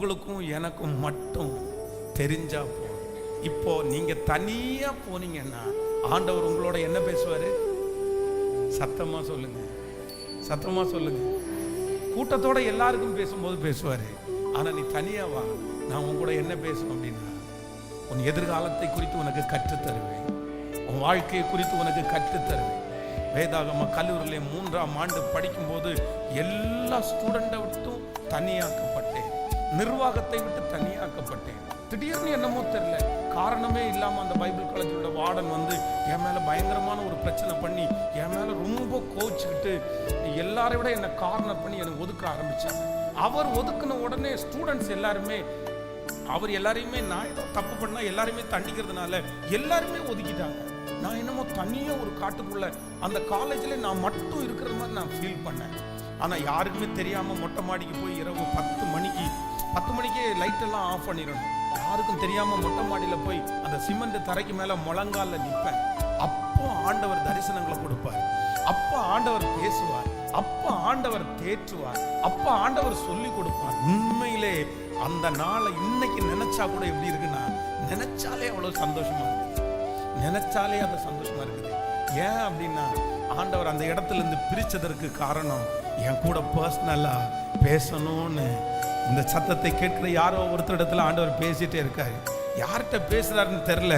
உங்களுக்கும் எனக்கும் மட்டும் தெரிஞ்சா போதும். இப்போ நீங்க தனியா போனீங்கன்னா ஆண்டவர் உங்களோட என்ன பேசுவாரு? சத்தமா சொல்லுங்க. சத்தமா சொல்லுங்க. கூட்டத்தோட எல்லாருக்கும் பேசும்போது பேசுவாரு. ஆனா நீ தனியா வா. நான் உங்களோட என்ன பேசுவேன் அப்படின்னா உன் எதிர்காலத்தை குறித்து உனக்கு கற்றுத்தருவேன். உன் வாழ்க்கையை குறித்து உனக்கு கற்றுத் தருவேன் வேதாகம கல்லூரியிலே மூன்றாம் ஆண்டு படிக்கும்போது எல்லா ஸ்டூடெண்ட்டை விட்டும் தனியாக்கப்பட்டேன். நிர்வாகத்தை விட்டு தனியாக்கப்பட்டேன். திடீர்னு என்னமோ தெரியல. காரணமே இல்லாம அந்த பைபிள் காலேஜோட வார்டன் வந்து என் மேல பயங்கரமான ஒரு பிரச்சனை பண்ணி என் மேல ரொம்ப கோச்சிக்கிட்டு எல்லாரையும் விட என்னை கார்னர் பண்ணி எனக்கு ஒதுக்க ஆரம்பிச்சாங்க. அவர் ஒதுக்குன உடனே ஸ்டூடெண்ட்ஸ் எல்லாருமே அவர் எல்லாரையுமே நான் ஏதோ தப்பு பண்ணா எல்லாருமே தண்டிக்கிறதுனால எல்லாருமே ஒதுக்கிட்டாங்க. நான் என்னமோ தனியாக ஒரு காட்டுக்குள்ள அந்த காலேஜில் நான் மட்டும் இருக்கிற மாதிரி நான் ஃபீல் பண்ணேன். ஆனால் யாருக்குமே தெரியாமல் மொட்டை மாடிக்கு போய் இரவு பத்து மணிக்கு பத்து மணிக்கே லைட்டெல்லாம் ஆஃப் பண்ணிடணும். யாருக்கும் தெரியாமல் மொட்டை மாடியில போய் அந்த சிமெண்ட் தரைக்கு மேல முழங்கால நிற்பேன் அப்போ ஆண்டவர் தரிசனங்களை கொடுப்பார். அப்போ ஆண்டவர் பேசுவார். அப்போ ஆண்டவர் தேற்றுவார். அப்போ ஆண்டவர் சொல்லி கொடுப்பார். உண்மையிலே அந்த நாளை இன்னைக்கு நினைச்சா கூட எப்படி இருக்குன்னா நினைச்சாலே அவ்வளோ சந்தோஷமா இருக்கு. நினைச்சாலே அது சந்தோஷமா இருக்குது. ஏன் அப்படின்னா ஆண்டவர் அந்த இடத்துல இருந்து பிரிச்சதற்கு காரணம் என் கூட பர்சனலா பேசணும்னு. இந்த சத்தத்தை கேட்கிற யாரோ ஒருத்தர் இடத்துல ஆண்டவர் பேசிட்டே இருக்காரு. யார்கிட்ட பேசுறாருன்னு தெரில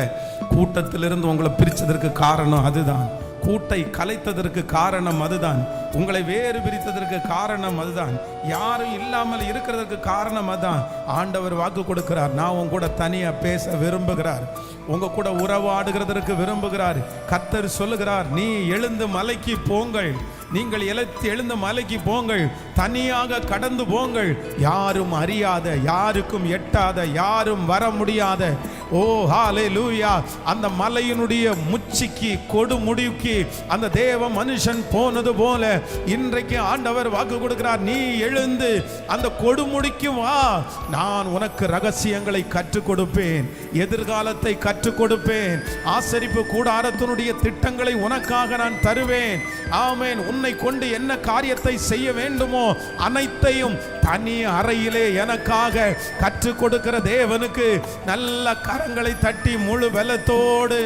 கூட்டத்திலிருந்து உங்களை பிரிச்சதற்கு காரணம் அதுதான். கூட்டை கலைத்ததற்கு காரணம் அதுதான். உங்களை வேறு பிரித்ததற்கு காரணம் அதுதான். யாரும் இல்லாமல் இருக்கிறதற்கு காரணம் அதுதான் ஆண்டவர் வாக்கு கொடுக்கிறார். நான் உங்க கூட தனியாக பேச விரும்புகிறார். உங்க கூட உறவாடுகிறதற்கு விரும்புகிறார். கத்தர் சொல்லுகிறார் நீ எழுந்து மலைக்கு போங்கள். நீங்கள் எழுத்து எழுந்த மலைக்கு போங்கள். தனியாக கடந்து போங்கள். யாரும் அறியாத யாருக்கும் எட்டாத யாரும் வர முடியாத ஓ ஹாலே லூயா அந்த மலையினுடைய முச்சிக்கு கொடு முடிவுக்கு அந்த தேவ மனுஷன் போனது போல இன்றைக்கு ஆண்டவர் வாக்கு கொடுக்கிறார். நீ எழுந்து அந்த கொடுமுடிக்கு வா. நான் உனக்கு ரகசியங்களை கற்றுக் கொடுப்பேன். எதிர்காலத்தை கற்றுக் கொடுப்பேன். ஆசரிப்பு கூடாரத்தினுடைய திட்டங்களை உனக்காக நான் தருவேன். ஆமேன். உன்னை கொண்டு என்ன காரியத்தை செய்ய வேண்டுமோ அனைத்தையும் தனி அறையிலே எனக்காக கற்றுக் கொடுக்கிற தேவனுக்கு நல்ல கரங்களை தட்டி முழு வெள்ளத்தோடு.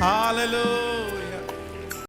ஹாலலோ